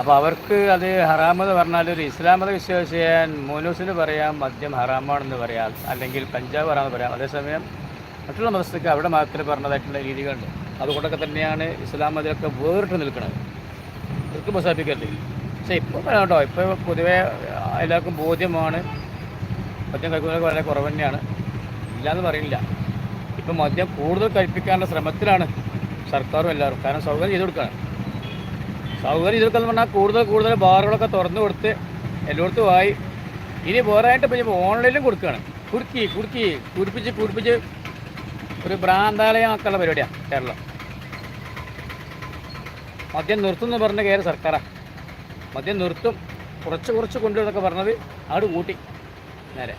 അപ്പോൾ അവർക്ക് അത് ഹറാമെന്ന് പറഞ്ഞാൽ ഒരു ഇസ്ലാം മത വിശ്വാസിയാൻ മോനൂസിന് പറയാം മദ്യം ഹറാമാണെന്ന് പറയാം അല്ലെങ്കിൽ പഞ്ചാബ് ഹറാമെന്ന് പറയാം. അതേസമയം മറ്റുള്ള മതസ്ഥക്ക് അവിടെ മതത്തിൽ പറഞ്ഞതായിട്ടുള്ള രീതികളുണ്ട്. അതുകൊണ്ടൊക്കെ തന്നെയാണ് ഇസ്ലാം മതിലൊക്കെ വേറിട്ട് നിൽക്കുന്നത്. അവർക്ക് പ്രസാദിപ്പിക്കരുത് പക്ഷേ ഇപ്പോൾ പറയാം കേട്ടോ ഇപ്പോൾ പൊതുവേ എല്ലാവർക്കും ബോധ്യമാണ് മദ്യം കഴിക്കുന്നതൊക്കെ വളരെ കുറവ് തന്നെയാണ്. ഇല്ലയെന്ന് പറയില്ല ഇപ്പം മദ്യം കൂടുതൽ കഴിപ്പിക്കാനുള്ള ശ്രമത്തിലാണ് സർക്കാരും എല്ലാവരും. കാരണം സൗകര്യം ചെയ്ത് കൊടുക്കുകയാണ്. സൗകര്യം ഇതൊക്കെ എന്ന് പറഞ്ഞാൽ കൂടുതൽ കൂടുതൽ ബാറുകളൊക്കെ തുറന്നു കൊടുത്ത് എല്ലായിടത്തും ആയി. ഇനി വേറെയായിട്ട് ഇപ്പം ഓൺലൈനിലും കൊടുക്കുകയാണ്. കുടുക്കി കുടുക്കി കുടിപ്പിച്ച് കുടിപ്പിച്ച് ഒരു ഭ്രാന്താലയമാക്കാനുള്ള പരിപാടിയാണ് കേരളം. മദ്യം നിർത്തും എന്ന് പറഞ്ഞ കയറി സർക്കാരാണ് മദ്യം നിർത്തും കുറച്ച് കുറച്ച് കൊണ്ടുവന്നൊക്കെ പറഞ്ഞത് അവിടെ കൂട്ടി നേരെ.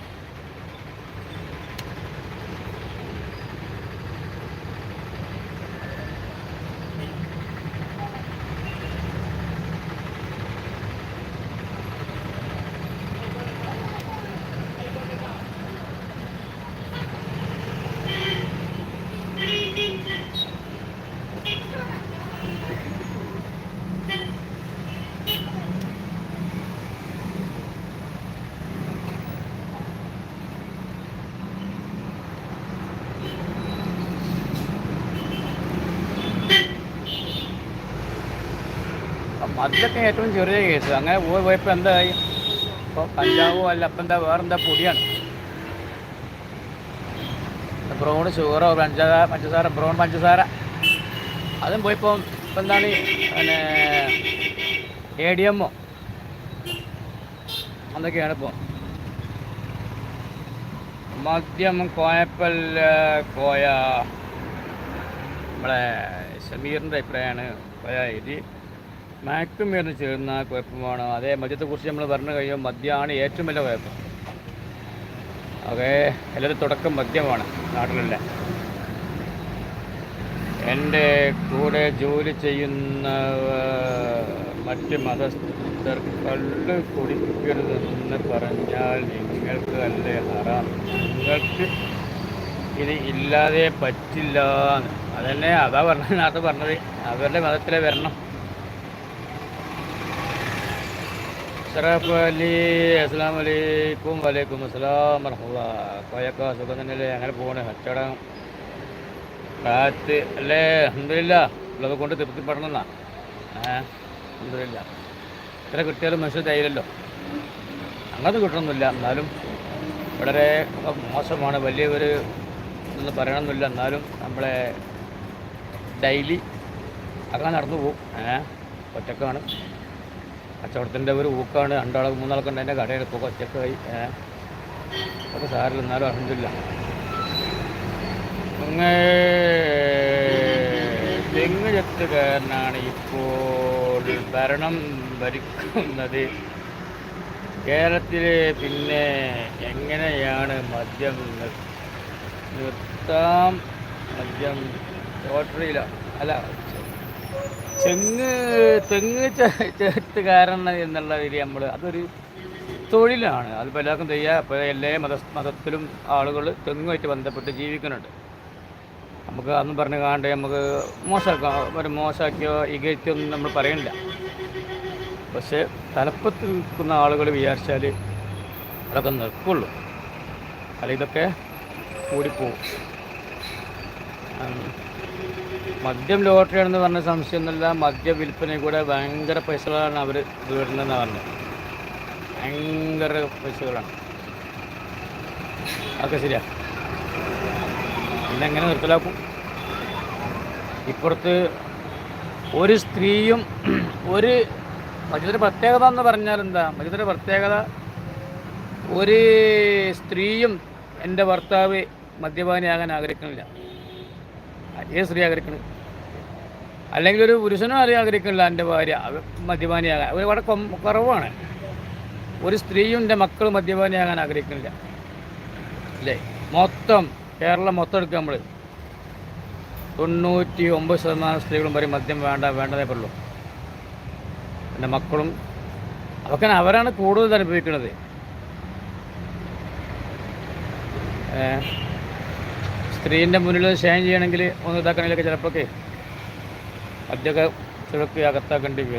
മദ്യമൊക്കെ ഏറ്റവും ചെറിയ കേസ്. അങ്ങനെ പോയി പോയപ്പോൾ എന്തായി? ഇപ്പോൾ കഞ്ചാവോ അല്ല അപ്പം എന്താ വേറെന്താ പൊടിയാണ്? ബ്രൗൺ ഷുഗറോ പഞ്ചസാര പഞ്ചസാര ബ്രൗൺ പഞ്ചസാര. അതും പോയിപ്പോൾ ഇപ്പം എന്താണ്? പിന്നെ എ ഡി എമ്മോ അതൊക്കെയാണ് ഇപ്പോൾ മദ്യം കോയപ്പല്ല കോയ നമ്മളെ ഷമീറിന്റെ അഭിപ്രായമാണ് കോയ ഇത് മയക്കുമരുന്ന് ചേർന്ന കുഴപ്പമാണ്. അതേ മദ്യത്തെക്കുറിച്ച് നമ്മൾ പറഞ്ഞു കഴിയുമ്പോൾ മദ്യമാണ് ഏറ്റവും വലിയ കുഴപ്പം. ഓക്കെ എല്ലാവരും തുടക്കം മദ്യമാണ് നാട്ടിലല്ല എന്റെ കൂടെ ജോലി ചെയ്യുന്ന മറ്റ് മതസ്ഥർ കള്ള് കുടിക്കരുതെന്ന് പറഞ്ഞാൽ നിങ്ങൾക്ക് അല്ലേ ഹറാം? നിങ്ങൾക്ക് ഇത് ഇല്ലാതെ പറ്റില്ല അതന്നെ അതാ പറഞ്ഞത് നേരത്തെ പറഞ്ഞത്. അവരുടെ മതത്തിലെ വരണം ഷറഫ് അലി അസ്സാം വലൈക്കും വലൈക്കും അസ്സാം വറഹമുല്ല കോയക്ക സുഖം തന്നെയല്ലേ? അങ്ങനെ പോകണേ കച്ചവടം. കാത്ത് അല്ലേ? അഹമ്മദില്ല ഉള്ളത് കൊണ്ട് തൃപ്തിപ്പെടണം എന്നാ അഹമ്മദില്ല ഇത്ര കിട്ടിയാലും മനുഷ്യർ തയ്യില്ലല്ലോ അങ്ങനത്തെ കിട്ടണമെന്നില്ല എന്നാലും വളരെ മോശമാണ്. വലിയ ഒരു ഇതൊന്നും പറയണമെന്നില്ല എന്നാലും നമ്മളെ ഡെയിലി അങ്ങനെ നടന്നു പോകും. ഏ ഒറ്റക്കാണ്. കച്ചവടത്തിന്റെ ഒരു ഊക്കാണ്. രണ്ടാളെ മൂന്നാളൊക്കെ ഉണ്ട് എന്റെ കടയിൽ ഇപ്പോൾ ഒറ്റക്കായി ഏ സാറിൽ എന്നാലും അഹമ്മദില്ല അങ്ങ് തെങ്ങ് ചെത്തുകാരനാണ് ഇപ്പോൾ ഭരണം ഭരിക്കുന്നത്. കേരളത്തിൽ പിന്നെ എങ്ങനെയാണ് മദ്യം നിർ- നിർത്താം? മദ്യം ലോട്ടറിയിലാണ് അല്ല തെങ്ങ് തെങ്ങ് ചേർത്ത് കാരണം എന്നുള്ള രീതി നമ്മൾ അതൊരു തൊഴിലാണ്. അത് എല്ലാവർക്കും ചെയ്യാം ഇപ്പോൾ എല്ലാ മത മതത്തിലും ആളുകൾ തെങ്ങുമായിട്ട് ബന്ധപ്പെട്ട് ജീവിക്കുന്നുണ്ട്. നമുക്ക് അന്ന് പറഞ്ഞ് കാണ്ട് നമുക്ക് മോശമാക്കാം ഒരു മോശമാക്കിയോ ഇകഴ്ത്തിയോ ഒന്നും നമ്മൾ പറയണില്ല. പക്ഷേ തലപ്പത്ത് നിൽക്കുന്ന ആളുകൾ വിചാരിച്ചാൽ അതൊക്കെ നിൽക്കുള്ളൂ അല്ല ഇതൊക്കെ കൂടിപ്പോവും ഉം. മദ്യം ലോട്ടറിയാണെന്ന് പറഞ്ഞ സംശയമൊന്നുമില്ല. മദ്യ വിൽപ്പന കൂടെ ഭയങ്കര പൈസകളാണ് അവർ വീടുന്നതെന്ന് പറഞ്ഞത്. ഭയങ്കര പൈസകളാണ്. അതൊക്കെ ശരിയാ. പിന്നെ എങ്ങനെ നിർത്തലാക്കും? ഇപ്പുറത്ത് ഒരു സ്ത്രീയും ഒരു മജിതൊരു പ്രത്യേകത എന്ന് പറഞ്ഞാൽ എന്താ? മജിതൊരു പ്രത്യേകത ഒരു സ്ത്രീയും എന്റെ ഭർത്താവ് മദ്യപാനിയാകാൻ ആഗ്രഹിക്കുന്നില്ല. ഏത് സ്ത്രീ ആഗ്രഹിക്കുന്നത് അല്ലെങ്കിൽ ഒരു പുരുഷനും അറിയാൻ ആഗ്രഹിക്കുന്നില്ല എന്റെ ഭാര്യ മദ്യപാനിയാകാൻ. അവർ വളരെ കുറവാണ്. ഒരു സ്ത്രീയും എന്റെ മക്കൾ മദ്യപാനിയാകാൻ ആഗ്രഹിക്കുന്നില്ല അല്ലേ? മൊത്തം കേരളം മൊത്തം എടുക്കുക നമ്മൾ തൊണ്ണൂറ്റി ഒമ്പത് ശതമാനം സ്ത്രീകളും പറയും മദ്യം വേണ്ട വേണ്ടതേ പറയുള്ളൂ. എന്റെ മക്കളും അതൊക്കെ അവരാണ് കൂടുതൽ അനുഭവിക്കുന്നത് ഏ, സ്ത്രീന്റെ മുന്നിൽ ഷൈൻ ചെയ്യണമെങ്കിൽ ഒന്ന് ഇതാക്കണമെങ്കിലൊക്കെ ചിലപ്പോഴൊക്കെ അതൊക്കെ ചിലക്ക് അകത്താക്കേണ്ടി വരും.